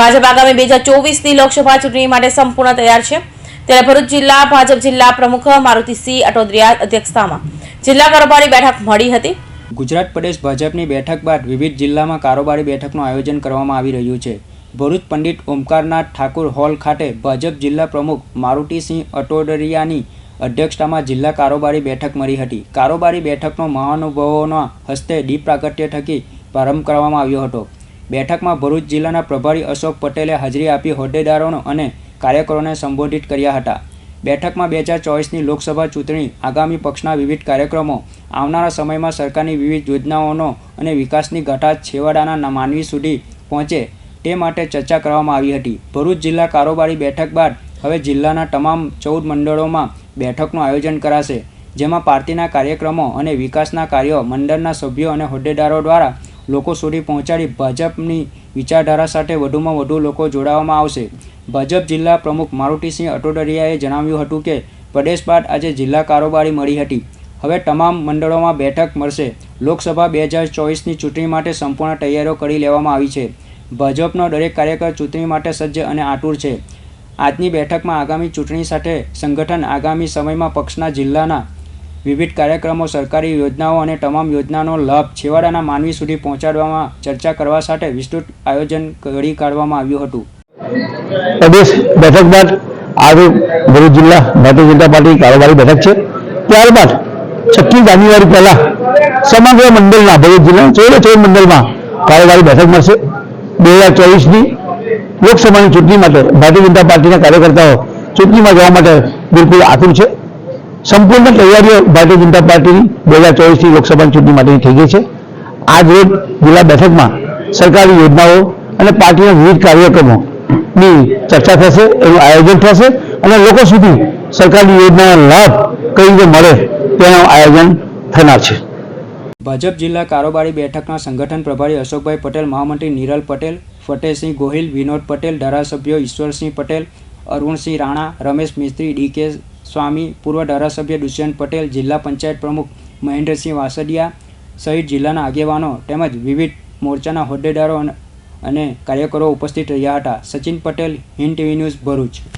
ભાજપ આગામી બે હજાર ચોવીસની લોકસભા ચૂંટણી માટે સંપૂર્ણ તૈયાર છે. ત્યારે ભરૂચ જિલ્લા, ભાજપ જિલ્લા પ્રમુખ મારુતિસિંહ અટોદરિયા અધ્યક્ષતામાં જિલ્લા કારોબારી બેઠક મળી હતી. ગુજરાત પ્રદેશ ભાજપની બેઠક બાદ વિવિધ જિલ્લામાં કારોબારી બેઠકનું આયોજન કરવામાં આવી રહ્યું છે. ભરૂચ પંડિત ઓમકારનાથ ઠાકુર હોલ ખાતે ભાજપ જિલ્લા પ્રમુખ મારુતિસિંહ અટોડરિયાની અધ્યક્ષતામાં જિલ્લા કારોબારી બેઠક મળી હતી. કારોબારી બેઠકનો મહાનુભાવોના હસ્તે દીપ પ્રાગટ્ય થકી પ્રારંભ કરવામાં આવ્યો હતો. બેઠકમાં ભરૂચ જિલ્લાના પ્રભારી અશોક પટેલે હાજરી આપી હોદ્દેદારોનો અને કાર્યકરોને સંબોધિત કર્યા હતા. બેઠકમાં બે હજાર ચોવીસની લોકસભા ચૂંટણી, આગામી પક્ષના વિવિધ કાર્યક્રમો, આવનારા સમયમાં સરકારની વિવિધ યોજનાઓનો અને વિકાસની ગાથા છેવાડાના માનવી સુધી પહોંચે તે માટે ચર્ચા કરવામાં આવી હતી. ભરૂચ જિલ્લા કારોબારી બેઠક બાદ હવે જિલ્લાના તમામ ચૌદ મંડળોમાં બેઠકનું આયોજન કરાશે, જેમાં પાર્ટીના કાર્યક્રમો અને વિકાસના કાર્યો મંડળના સભ્યો અને હોદ્દેદારો દ્વારા લોકો સુધી પહોંચાડી ભાજપની વિચારધારા સાથે વધુમાં વધુ લોકો જોડાવામાં આવશે. ભાજપ જિલ્લા પ્રમુખ મારુતિસિંહ અટોડરિયાએ જણાવ્યું હતું કે, પ્રદેશ બાદ આજે જિલ્લા કારોબારી મળી હતી. હવે તમામ મંડળોમાં બેઠક મળશે. લોકસભા બે હજાર ચોવીસની ચૂંટણી માટે સંપૂર્ણ તૈયારીઓ કરી લેવામાં આવી છે. ભાજપનો દરેક કાર્યકર ચૂંટણી માટે સજ્જ અને આતુર છે. આજની બેઠકમાં આગામી ચૂંટણી સાથે સંગઠન આગામી સમયમાં પક્ષના જિલ્લાના વિવિધ કાર્યક્રમો, સરકારી યોજનાઓ અને તમામ યોજનાનો લાભ છેવાડાના માનવી સુધી પહોંચાડવામાં ચર્ચા કરવા સાથે વિસ્તૃત આયોજન ઘડી કાઢવામાં આવ્યું હતું. પ્રદેશ બેઠક બાદ આજે ભરૂચ જિલ્લા ભારતીય જનતા પાર્ટી કારોબારી બેઠક છે. ત્યારબાદ છઠ્ઠી જાન્યુઆરી પહેલા સમગ્ર મંડળના ભરૂચ જિલ્લા ચૌદે ચૌદ મંડળમાં કારોબારી બેઠક મળશે. બે હજાર ચોવીસની લોકસભાની ચૂંટણી માટે ભારતીય જનતા પાર્ટીના કાર્યકર્તાઓ ચૂંટણીમાં જવા માટે બિલકુલ આતુર છે. સંપૂર્ણ તૈયારીઓ ભારતીય જનતા પાર્ટીની બે હજાર ચોવીસની લોકસભાની ચૂંટણી માટેની થઈ ગઈ છે. આજ રોજ જિલ્લા બેઠકમાં સરકારી યોજનાઓ અને પાર્ટીના વિવિધ કાર્યક્રમોની ચર્ચા થશે, એનું આયોજન થશે અને લોકો સુધી સરકારની યોજનાનો લાભ કઈ રીતે મળે તેનું આયોજન થનાર છે. ભાજપ જિલ્લા કારોબારી બેઠકના સંગઠન પ્રભારી અશોકભાઈ પટેલ, મહામંત્રી નિરલ પટેલ, ફતેહસિંહ ગોહિલ, વિનોદ પટેલ, ધારાસભ્યો ઈશ્વરસિંહ પટેલ, અરુણસિંહ રાણા, રમેશ મિસ્ત્રી, ડી કે સ્વામી પૂર્વ ધારાસભ્ય દુષ્યંત પટેલ, જિલ્લા પંચાયત પ્રમુખ મહેન્દ્રસિંહ વાસડિયા સહિત જિલ્લાના આગેવાનો તેમજ વિવિધ મોરચાના હોદ્દેદારો અને- કાર્યકરો ઉપસ્થિત રહ્યા હતા. Sachin Patel, Hind TV news Bharuch.